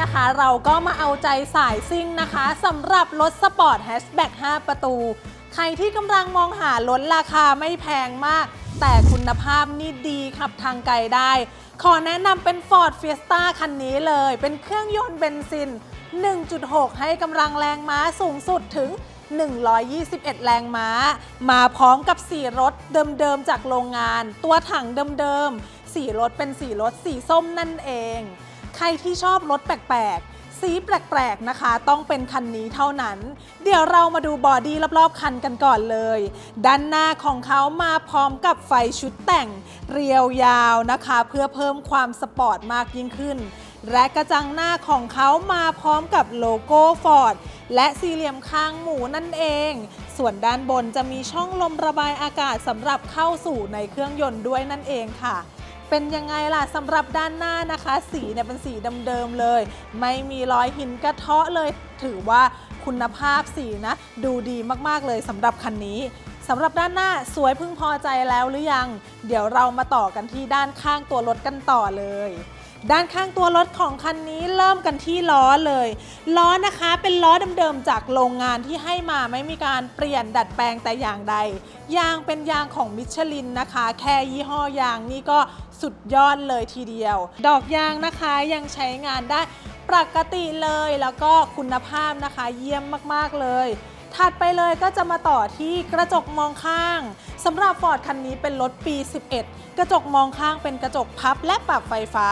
นะคะ เราก็มาเอาใจสายซิ่งนะคะสำหรับรถสปอร์ตแฮชแบ็ก5ประตู ใครที่กำลังมองหารถราคาไม่แพงมาก แต่คุณภาพนี่ดีขับทางไกลได้ ขอแนะนำเป็น Ford Fiesta คันนี้เลย เป็นเครื่องยนต์เบนซิน 1.6 ให้กำลังแรงม้าสูงสุดถึง 121 แรงม้า มาพร้อมกับสีรถเดิมๆจากโรงงาน ตัวถังเดิมๆสีรถเป็นสีรถสีส้มนั่นเอง ใครที่ชอบรถแปลกๆ สีแปลกๆนะคะ ต้องเป็นคันนี้เท่านั้น เดี๋ยวเรามาดูบอดี้รอบๆ คันกันก่อนเลย ด้านหน้าของเขามาพร้อมกับไฟชุดแต่งเรียวยาวนะคะ เพื่อเพิ่มความสปอร์ตมากยิ่งขึ้น และกระจังหน้าของเขามาพร้อมกับโลโก้ฟอร์ดและสี่เหลี่ยมคางหมูนั่นเอง ส่วนด้านบนจะมีช่องลมระบายอากาศสำหรับเข้าสู่ในเครื่องยนต์ด้วยนั่นเองค่ะ เป็นยังไงล่ะสำหรับด้านหน้านะคะ สีเนี่ยเป็นสีเดิมๆเลย ไม่มีรอยหินกระเทาะเลย ถือว่าคุณภาพสีนะ ดูดีมากๆเลยสำหรับคันนี้สำหรับด้านหน้าสวยพึงพอใจแล้วหรือยัง เดี๋ยวเรามาต่อกันที่ด้านข้างตัวรถกันต่อเลย ด้านข้างตัวรถของคันนี้เริ่มกันที่ล้อเลย ล้อนะคะเป็นล้อเดิมๆจากโรงงานที่ให้มาไม่มีการเปลี่ยนดัดแปลงแต่อย่างใด ยางเป็นยางของมิชลินนะคะ แค่ยี่ห้อยางนี่ก็สุดยอดเลยทีเดียว ดอกยางนะคะยังใช้งานได้ปกติเลยแล้วก็คุณภาพนะคะเยี่ยมมากๆเลย ถัดไปเลยก็จะมาต่อที่กระจกมองข้างสำหรับ Ford คันนี้เป็นรถปี 11 กระจกมองข้างเป็นกระจกพับและปรับไฟฟ้า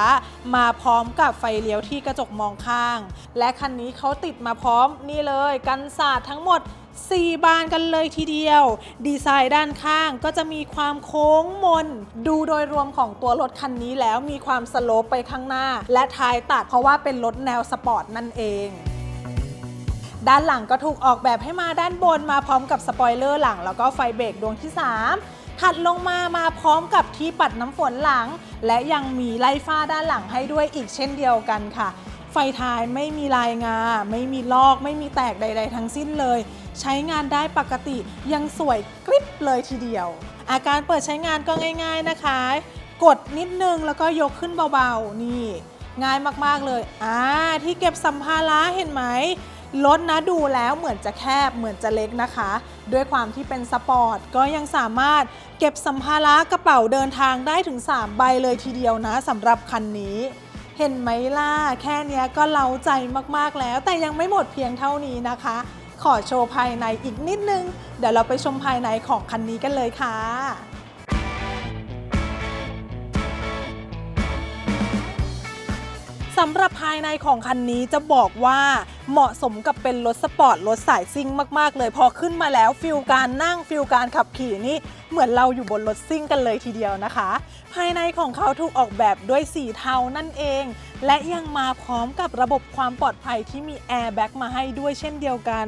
มาพร้อมกับไฟเลี้ยวที่กระจกมองข้าง และคันนี้เขาติดมาพร้อมนี่เลยกันศาสตร์ทั้งหมด4 บานกันเลยทีเดียว ดีไซน์ด้านข้างก็จะมีความโค้งมน ดูโดยรวมของตัวรถคันนี้แล้วมีความสโลปไปข้างหน้า และท้ายตัดเพราะว่าเป็นรถแนวสปอร์ตนั่นเอง ด้านหลังก็ถูกออกแบบให้มาด้านบนมาพร้อมกับสปอยเลอร์หลัง แล้วก็ไฟเบรกดวงที่ 3 ถัดลงมามาพร้อมกับที่ปัดน้ำฝนหลัง และยังมีไล่ฟ้าด้านหลังให้ด้วยอีกเช่นเดียวกันค่ะ ไฟท้ายไม่มีลายงา ไม่มีลอก ไม่มีแตกใด ๆ ทั้งสิ้นเลย ใช้งานได้ปกติยังสวยกริบเลยทีเดียว อาการเปิดใช้งานก็ง่าย ๆนะคะ กดนิดนึงแล้วก็ยกขึ้นเบาๆนี่ง่ายมากๆเลย อ่า ที่เก็บสัมภาระเห็นไหม รถนะดูแล้วเหมือนจะแคบเหมือนจะเล็กนะคะ ด้วยความที่เป็นสปอร์ตก็ยังสามารถเก็บสัมภาระกระเป๋าเดินทางได้ถึง 3 ใบเลยทีเดียวนะสำหรับคันนี้เห็นไหมล่ะ แค่เนี้ยก็เล้าใจมากๆแล้ว แต่ยังไม่หมดเพียงเท่านี้นะคะ ขอโชว์ภายในอีกนิดนึง เดี๋ยวเราไปชมภายในของคันนี้กันเลยค่ะำหรับภายในของคันนี้จะบอกว่าเหมาะสมกับเป็นรถสปอร์ตรถสายซิ่งมาก ๆ เลยพอขึ้นมาแล้วฟิลการนั่งฟิลการขับขี่นี่เหมือนเราอยู่บนรถซิ่งกันเลยทีเดียวนะคะ ภายในของเขาถูกออกแบบด้วยสีเทานั่นเอง และยังมาพร้อมกับระบบความปลอดภัยที่มีแอร์แบ็กมาให้ด้วยเช่นเดียวกัน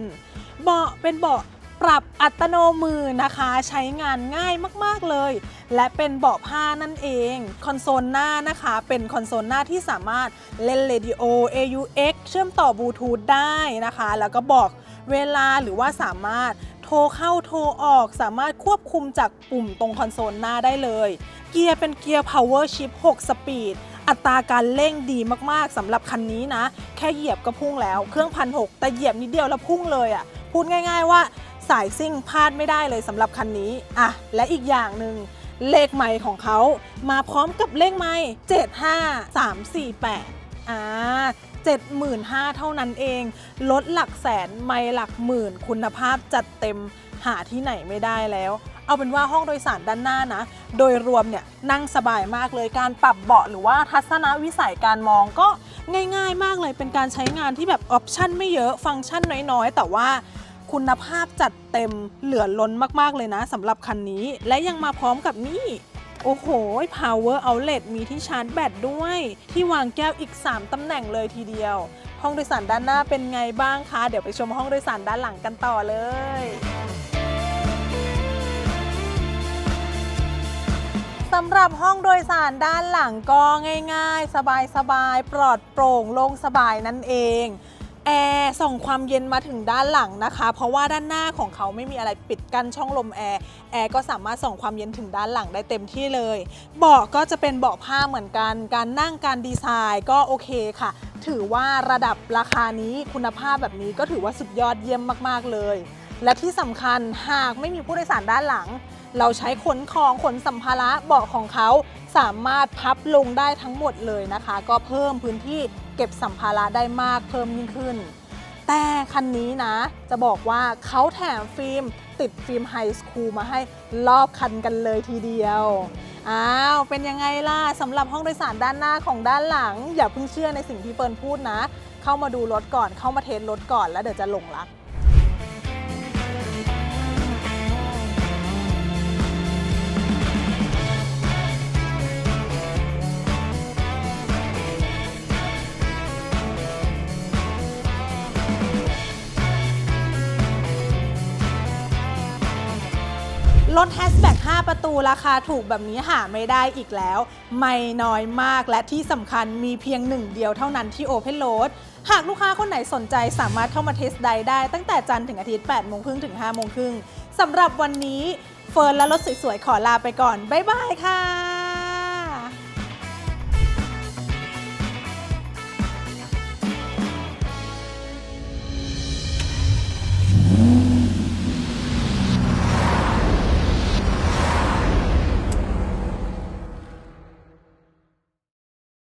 เบาะเป็นเบาะ ปรับอัตโนมือนะคะใช้งานง่ายมากๆเลย และเป็นเบาะผ้านั่นเอง คอนโซลหน้านะคะ เป็นคอนโซลหน้าที่สามารถเล่นเรดิโอ AUX เชื่อมต่อบลูทูธได้นะคะ แล้วก็บอกเวลาหรือว่าสามารถโทรเข้าโทรออกสามารถควบคุมจากปุ่มตรงคอนโซลหน้าได้เลย เกียร์เป็นเกียร์ Power Shift 6 สปีด อัตราการเร่งดีมากๆสำหรับคันนี้นะ แค่เหยียบก็พุ่งแล้ว เครื่องพันหแต่เหยียบนิดเดียวแล้วพุ่งเลยอะ่ะ พูดง่าย ๆว่า สายซิ่งพลาดไม่ได้เลยสำหรับคันนี้อะและอีกอย่างหนึ่งเลขไมค์ของเขามาพร้อมกับเลขไมค์75348อ่า75,000เท่านั้นเอง ลดหลักแสนไม่หลักหมื่น คุณภาพจัดเต็มหาที่ไหนไม่ได้แล้ว เอาเป็นว่าห้องโดยสารด้านหน้านะ โดยรวมเนี่ยนั่งสบายมากเลยการปรับเบาะหรือว่าทัศนวิสัยการมองก็ง่าย ๆ มากเลยเป็นการใช้งานที่แบบออปชั่นไม่เยอะฟังก์ชันน้อยๆ แต่ว่า คุณภาพจัดเต็มเหลือล้นมากๆเลยนะสำหรับคันนี้ และยังมาพร้อมกับนี่ โอ้โห power outlet มีที่ชาร์จแบตด้วย ที่วางแก้วอีก 3ตำแหน่งเลยทีเดียว ห้องโดยสารด้านหน้าเป็นไงบ้างคะ เดี๋ยวไปชมห้องโดยสารด้านหลังกันต่อเลยสำหรับห้องโดยสารด้านหลังก็ง่าย ๆ สบายๆ ปลอดโปร่งโล่งสบายนั่นเอง แอร์ส่งความเย็นมาถึงด้านหลังนะคะ เพราะว่าด้านหน้าของเขาไม่มีอะไรปิดกั้นช่องลมแอร์แอร์ก็สามารถส่งความเย็นถึงด้านหลังได้เต็มที่เลย เบาะก็จะเป็นเบาะผ้าเหมือนกัน การนั่งการดีไซน์ก็โอเคค่ะ ถือว่าระดับราคานี้คุณภาพแบบนี้ก็ถือว่าสุดยอดเยี่ยมมาก ๆ เลย และที่สำคัญหากไม่มีผู้โดยสารด้านหลัง เราใช้ขนของขนสัมภาระเบาะของเขาสามารถพับลงได้ทั้งหมดเลยนะคะ ก็เพิ่มพื้นที่เก็บสัมภาระได้มากเพิ่มยิ่งขึ้น แต่คันนี้นะ จะบอกว่าเขาแถมฟิล์มติดฟิล์มไฮสคูลมาให้รอบคันกันเลยทีเดียวอ้าว เป็นยังไงล่ะสำหรับห้องโดยสารด้านหน้าของด้านหลัง อย่าเพิ่งเชื่อในสิ่งที่เฟิร์นพูดนะ เข้ามาดูรถก่อนเข้ามาเทสรถก่อนแล้วเดี๋ยวจะหลงรัก รถแฮชแบ็ก5ประตูราคาถูกแบบนี้หาไม่ได้อีกแล้ว ไม่น้อยมากและที่สำคัญมีเพียงหนึ่งเดียวเท่านั้นที่ Open Road หากลูกค้าคนไหนสนใจสามารถเข้ามาเทสไดได้ ตั้งแต่จันทร์ถึงอาทิตย์8โมงครึ่งถึง5โมงครึ่งสำหรับวันนี้เฟิร์นและรถสวยๆ ขอลาไปก่อน บ๊ายบายค่ะ